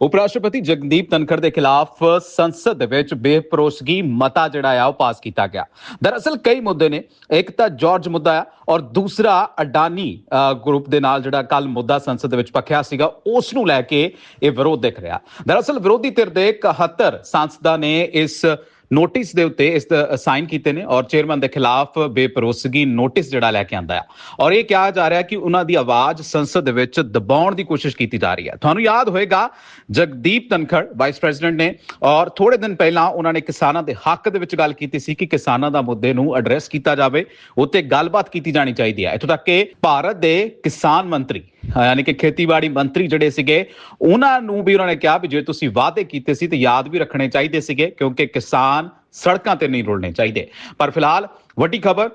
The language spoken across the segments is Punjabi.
ਉਪ ਰਾਸ਼ਟਰਪਤੀ ਜਗਦੀਪ ਧਨਖੜ ਦੇ ਖਿਲਾਫ ਸੰਸਦ ਦੇ ਵਿੱਚ ਬੇਭਰੋਸਗੀ ਮਤਾ ਜਿਹੜਾ ਆ ਉਹ ਪਾਸ ਕੀਤਾ ਗਿਆ। ਦਰਅਸਲ ਕਈ ਮੁੱਦੇ ਨੇ। ਇੱਕ ਤਾਂ ਜਾਰਜ ਮੁੱਦਾ ਆ ਔਰ ਦੂਸਰਾ ਅਡਾਨੀ ਅ, ਗਰੁੱਪ ਦੇ ਨਾਲ ਜਿਹੜਾ ਕੱਲ ਮੁੱਦਾ ਸੰਸਦ ਦੇ ਵਿੱਚ ਪੱਖਿਆ ਸੀਗਾ ਉਸ ਨੂੰ ਲੈ ਕੇ ਇਹ ਵਿਰੋਧ ਦਿਖ ਰਿਹਾ। ਦਰਅਸਲ ਵਿਰੋਧੀ ਧਿਰ ਦੇ 71 ਸੰਸਦਾਂ ਨੇ ਇਸ ਨੋਟਿਸ ਦੇ ਉੱਤੇ ਇਸ ਸਾਈਨ ਕੀਤੇ ਨੇ ਔਰ ਚੇਅਰਮੈਨ ਦੇ ਖਿਲਾਫ ਬੇਪਰੋਸਗੀ ਨੋਟਿਸ ਜਿਹੜਾ ਲੈ ਕੇ ਆਂਦਾ ਆ। ਔਰ ਇਹ ਕਿਹਾ ਜਾ ਰਿਹਾ ਕਿ ਉਹਨਾਂ ਦੀ ਆਵਾਜ਼ ਸੰਸਦ ਦੇ ਵਿੱਚ ਦਬਾਉਣ ਦੀ ਕੋਸ਼ਿਸ਼ ਕੀਤੀ ਜਾ ਰਹੀ ਹੈ। ਤੁਹਾਨੂੰ ਯਾਦ ਹੋਏਗਾ, ਜਗਦੀਪ ਧਨਖੜ ਵਾਈਸ ਪ੍ਰੈਜ਼ੀਡੈਂਟ ਨੇ, ਔਰ ਥੋੜੇ ਦਿਨ ਪਹਿਲਾਂ ਉਹਨਾਂ ਨੇ ਕਿਸਾਨਾਂ ਦੇ ਹੱਕ ਦੇ ਵਿੱਚ ਗੱਲ ਕੀਤੀ ਸੀ ਕਿ ਕਿਸਾਨਾਂ ਦਾ ਮੁੱਦੇ ਨੂੰ ਐਡਰੈਸ ਕੀਤਾ ਜਾਵੇ, ਉੱਤੇ ਗੱਲਬਾਤ ਕੀਤੀ ਜਾਣੀ ਚਾਹੀਦੀ ਹੈ। ਇੱਥੋਂ ਤੱਕ ਕਿ ਭਾਰਤ ਦੇ ਕਿਸਾਨ ਮੰਤਰੀ ਯਾਨੀ ਕਿ ਖੇਤੀਬਾੜੀ ਮੰਤਰੀ ਜਿਹੜੇ ਸੀਗੇ, ਉਹਨਾਂ ਨੂੰ ਵੀ ਉਹਨਾਂ ਨੇ ਕਿਹਾ ਵੀ ਜੇ ਤੁਸੀਂ ਵਾਅਦੇ ਕੀਤੇ ਸੀ ਤੇ ਯਾਦ ਵੀ ਰੱਖਣੇ ਚਾਹੀਦੇ ਸੀਗੇ, ਕਿਉਂਕਿ ਕਿਸਾਨ ਸੜਕਾਂ ਤੇ ਨਹੀਂ ਰੁਲਣੇ ਚਾਹੀਦੇ। ਪਰ ਫਿਲਹਾਲ ਵੱਡੀ ਖਬਰ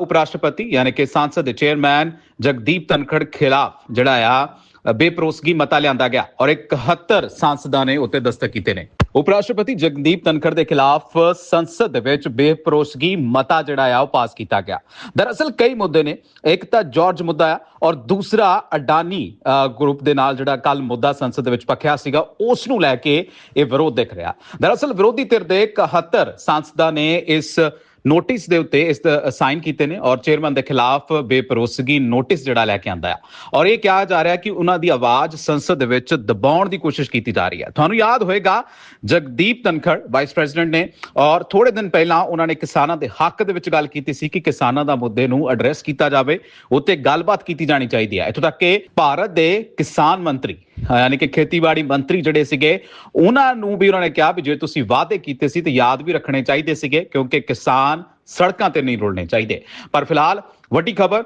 ਉਪ ਰਾਸ਼ਟਰਪਤੀ ਯਾਨੀ ਕਿ ਸੰਸਦ ਦੇ ਚੇਅਰਮੈਨ ਜਗਦੀਪ ਧਨਖੜ ਖਿਲਾਫ ਜਿਹੜਾ ਆ ਬੇਪਰੋਸਗੀ ਮਤਾ ਲਿਆਂਦਾ ਗਿਆ ਔਰ 71 ਸੰਸਦਾਂ ਨੇ ਉੱਤੇ ਦਸਤਕ ਕੀਤੇ ਨੇ। ਉਪ ਰਾਸ਼ਟਰਪਤੀ ਜਗਦੀਪ ਧਨਖੜ ਦੇ ਖਿਲਾਫ ਸੰਸਦ ਦੇ ਵਿੱਚ ਬੇਭਰੋਸਗੀ ਮਤਾ ਜਿਹੜਾ ਆ ਉਹ ਪਾਸ ਕੀਤਾ ਗਿਆ। ਦਰਅਸਲ ਕਈ ਮੁੱਦੇ ਨੇ। ਇੱਕ ਤਾਂ ਜਾਰਜ ਮੁੱਦਾ ਆ ਔਰ ਦੂਸਰਾ ਅਡਾਨੀ ਅ, ਗਰੁੱਪ ਦੇ ਨਾਲ ਜਿਹੜਾ ਕੱਲ ਮੁੱਦਾ ਸੰਸਦ ਦੇ ਵਿੱਚ ਪੱਖਿਆ ਸੀਗਾ ਉਸ ਨੂੰ ਲੈ ਕੇ ਇਹ ਵਿਰੋਧ ਦਿਖ ਰਿਹਾ। ਦਰਅਸਲ ਵਿਰੋਧੀ ਧਿਰ ਦੇ 71 ਸੰਸਦਾਂ ਨੇ ਇਸ ਨੋਟਿਸ ਦੇ ਉੱਤੇ ਇਸ ਸਾਈਨ ਕੀਤੇ ਨੇ ਔਰ ਚੇਅਰਮੈਨ ਦੇ ਖਿਲਾਫ ਬੇਪਰੋਸਗੀ ਨੋਟਿਸ ਜਿਹੜਾ ਲੈ ਕੇ ਆਂਦਾ ਆ ਔਰ ਇਹ ਕਿਹਾ ਜਾ ਰਿਹਾ ਕਿ ਉਹਨਾਂ ਦੀ ਆਵਾਜ਼ ਸੰਸਦ ਦੇ ਵਿੱਚ ਦਬਾਉਣ ਦੀ ਕੋਸ਼ਿਸ਼ ਕੀਤੀ ਜਾ ਰਹੀ ਹੈ। ਤੁਹਾਨੂੰ ਯਾਦ ਹੋਏਗਾ, ਜਗਦੀਪ ਧਨਖੜ ਵਾਈਸ ਪ੍ਰੈਜ਼ੀਡੈਂਟ ਨੇ, ਔਰ ਥੋੜੇ ਦਿਨ ਪਹਿਲਾਂ ਉਹਨਾਂ ਨੇ ਕਿਸਾਨਾਂ ਦੇ ਹੱਕ ਦੇ ਵਿੱਚ ਗੱਲ ਕੀਤੀ ਸੀ ਕਿ ਕਿਸਾਨਾਂ ਦਾ ਮੁੱਦੇ ਨੂੰ ਐਡਰੈਸ ਕੀਤਾ ਜਾਵੇ, ਉੱਤੇ ਗੱਲਬਾਤ ਕੀਤੀ ਜਾਣੀ ਚਾਹੀਦੀ ਹੈ। ਇੱਥੋਂ ਤੱਕ ਕਿ ਭਾਰਤ ਦੇ ਕਿਸਾਨ ਮੰਤਰੀ ਯਾਨੀ ਕਿ ਖੇਤੀਬਾੜੀ ਮੰਤਰੀ ਜਿਹੜੇ ਸੀਗੇ, ਉਹਨਾਂ ਨੂੰ ਵੀ ਉਹਨਾਂ ਨੇ ਕਿਹਾ ਵੀ ਜੇ ਤੁਸੀਂ ਵਾਅਦੇ ਕੀਤੇ ਸੀ ਤੇ ਯਾਦ ਵੀ ਰੱਖਣੇ ਚਾਹੀਦੇ ਸੀਗੇ, ਕਿਉਂਕਿ ਕਿਸਾਨ ਸੜਕਾਂ ਤੇ ਨਹੀਂ ਰੁਲਣੇ ਚਾਹੀਦੇ। ਪਰ ਫਿਲਹਾਲ ਵੱਡੀ ਖਬਰ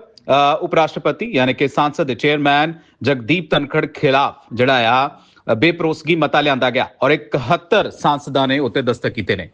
ਉਪ ਰਾਸ਼ਟਰਪਤੀ ਯਾਨੀ ਕਿ ਸੰਸਦ ਦੇ ਚੇਅਰਮੈਨ ਜਗਦੀਪ ਧਨਖੜ ਖਿਲਾਫ ਜਿਹੜਾ ਆ, ਬੇਪਰੋਸਗੀ ਮਤਾ ਲਿਆਂਦਾ ਗਿਆ ਔਰ 71 ਸੰਸਦਾਂ ਨੇ ਉੱਤੇ ਦਸਤਕ ਕੀਤੇ ਨੇ।